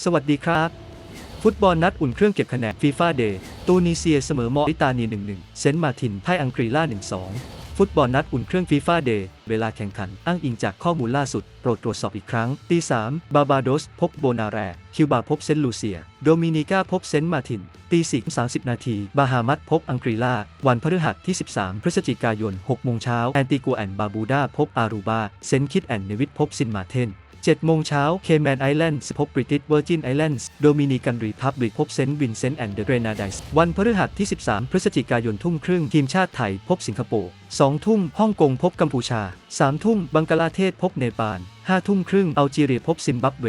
สวัสดีครับ ฟุตบอลนัดอุ่นเครื่องเก็บคะแนนฟีฟ่าเดย์ตูนิเซียเสมอมอริตานี1-1 เซนต์มาร์ตินพ่อังกฤษล่า 1-2 ฟุตบอลนัดอุ่นเครื่องฟีฟ่าเดย์เวลาแข่งขัน อ้างอิงจากข้อมูลล่าสุด โปรดตรวจสอบอีกครั้ง ตี3บาบาโดส พบโบนาแร คิวบาพบเซนต์ลูเซีย โดมินิกาพบเซนต์มาร์ติน ตี4 30นาที บาฮามัสพบอังกฤษล่า วันพฤหัสที่ 13 พฤศจิกายน6โมงเช้าแอนติกัวแอนบาบูดาพบอารูบา เซนต์คิดแอนเนวิทพบซินมาเทน 7 โมงเช้าเคแมนไอแลนด์พบบริติชเวอร์จินไอแลนด์โดมินิกันรีพับลิกพบเซนต์วินเซนต์แอนด์เดเรนาไดส์วันพฤหัสที่ 13 พฤศจิกายนทุ่มครึ่งทีมชาติไทยพบสิงคโปร์ 2 ทุ่มฮ่องกงพบกัมพูชา 3 ทุ่มบังกลาเทศพบเนปาล 5 ทุ่มครึ่งอัลจีเรียพบซิมบับเว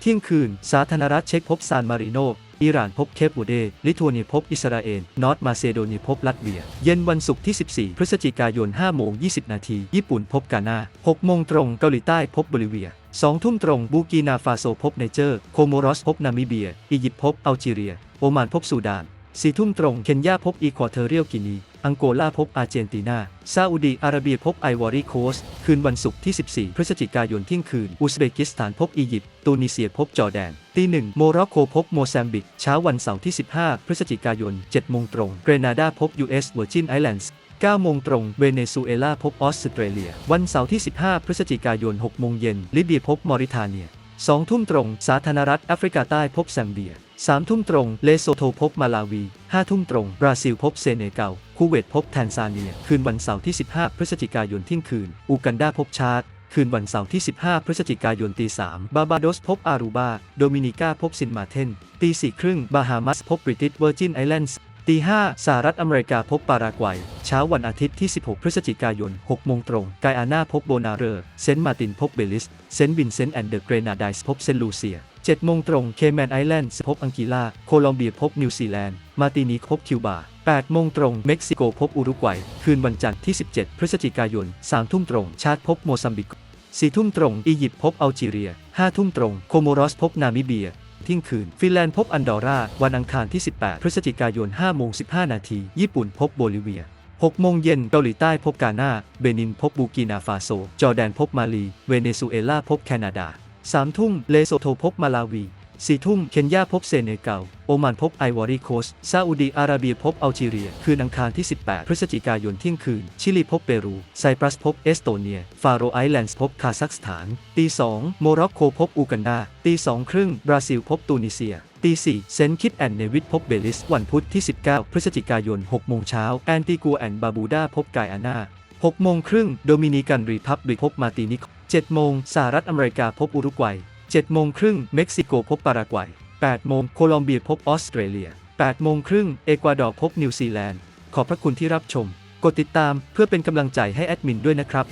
เที่ยงคืนสาธารณรัฐเช็กพบซานมาริโน อิหร่านพบเคปบูเด ลิทัวเนียพบอิสราเอล นอร์ทมาเซโดเนียพบลัตเวีย เย็นวันศุกร์ที่ 14 พฤศจิกายน5โมง20 นาที ญี่ปุ่นพบกานา6โมงตรง เกาหลีใต้พบบริเวียสองทุ่มตรงบูกีนาฟาโซพบเนเจอร์ โคโมรอสพบนามิเบีย อียิปต์พบอัลจีเรีย โอมานพบซูดานสี่ทุ่มตรงเคนยาพบอีควอเทอเรียลกินี อังโกลาพบอาร์เจนตินา ซาอุดีอาระเบียพบไอวอรีโคสคืนวันศุกร์ที่ 14 พฤศจิกายนเที่ยงคืน อุซเบกิสถานพบอียิปต์ ตูนิเซียพบจอร์แดน ตีหนึ่งโมร็อกโกพบโมซัมบิก เช้าวันเสาร์ที่ 15 พฤศจิกายน 7 โมงตรง เกรนาดาพบ US Virgin Islands 9 โมงตรง เวเนซุเอลาพบออสเตรเลีย วันเสาร์ที่ 15 พฤศจิกายน 6 โมงเย็น ลิเบียพบมอริทาเนีย 2 ทุ่มตรง สาธารณรัฐแอฟริกาใต้พบแซมเบีย 3ทุ่มตรง เลโซโทพบมาลาวี5ทุ่มตรง บราซิลพบเซเนกัล คูเวตพบแทนซาเนีย คืนวันเสาร์ที่ 15 พฤศจิกายนเที่ยงคืน อูกันดาพบชาร์ตคืนวันเสาร์ที่ 15 พฤศจิกายนตี3บาบาโดสพบอารูบา โดมินิกาพบซินมาเทน ตี4ครึ่ง บาฮามัสพบบริติชเวอร์จินไอแลนด์ ตี5สหรัฐอเมริกาพบปารากวัย เช้าวันอาทิตย์ที่ 16 พฤศจิกายน 6 โมงตรงไกอาน่าพบโบนาเรอเซนต์มาตินพบเบลิส เซนต์วินเซนต์แอนด์เดอะเกรนาไดส์พบเซนต์ลูเซีย 7 โมงตรงเคแมนไอแลนด์พบอังกีลา โคลอมเบียพบนิวซีแลนด์ มาตินิพบคิวบา 8 โมงตรง เม็กซิโกพบอุรุกวัย คืนวันจันทร์ที่ 17 พฤศจิกายน 3 ทุ่มตรง ชาติพบโมซัมบิก 4 ทุ่มตรง อียิปต์พบอัลจีเรีย 5 ทุ่มตรง โคโมรอสพบนามิเบียเที่ยงคืน ฟินแลนด์พบอันดอร่า วันอังคารที่ 18 พฤศจิกายน 5 โมง 15 นาที ญี่ปุ่นพบโบลิเวีย 6 โมงเย็น เกาหลีใต้พบกานาเบนินพบบูกินาฟาโซ จอร์แดนพบมาลี เวเนซุเอลาพบแคนาดา 3ทุ่มเลโซโทพบมาลาวี4ทุ่มเคนยาพบเซเนกัลโอมานพบไอวอรีโคสซาอุดีอาระเบียพบอัลจีเรีย คืนอังคารที่ 18 พฤศจิกายนเที่ยงคืน ชิลีพบเปรูไซปรัสพบเอสโตเนีย ฟาโรไอแลนด์พบคาซัคสถาน ตี2โมร็อกโกพบอูกันดา ตี2ครึ่งบราซิลพบตูนิเซียตี4เซนต์คิดแอนด์เนวิทพบเบลิส วันพุธที่ 19 พฤศจิกายน6โมงเช้าแอนติกัวแอนด์บาบูดาพบไกอาน่า6โมงครึ่งโดมินิกันรีพับลิกพบมาตินิก 7 โมงสหรัฐอเมริกาพบอุรุกวัย 7 โมงครึ่งเม็กซิโกพบปารากวัย 8 โมงโคลอมเบียพบออสเตรเลีย 8 โมงครึ่งเอกวาดอร์พบนิวซีแลนด์ ขอบพระคุณที่รับชม กดติดตามเพื่อเป็นกำลังใจให้แอดมินด้วยนะครับ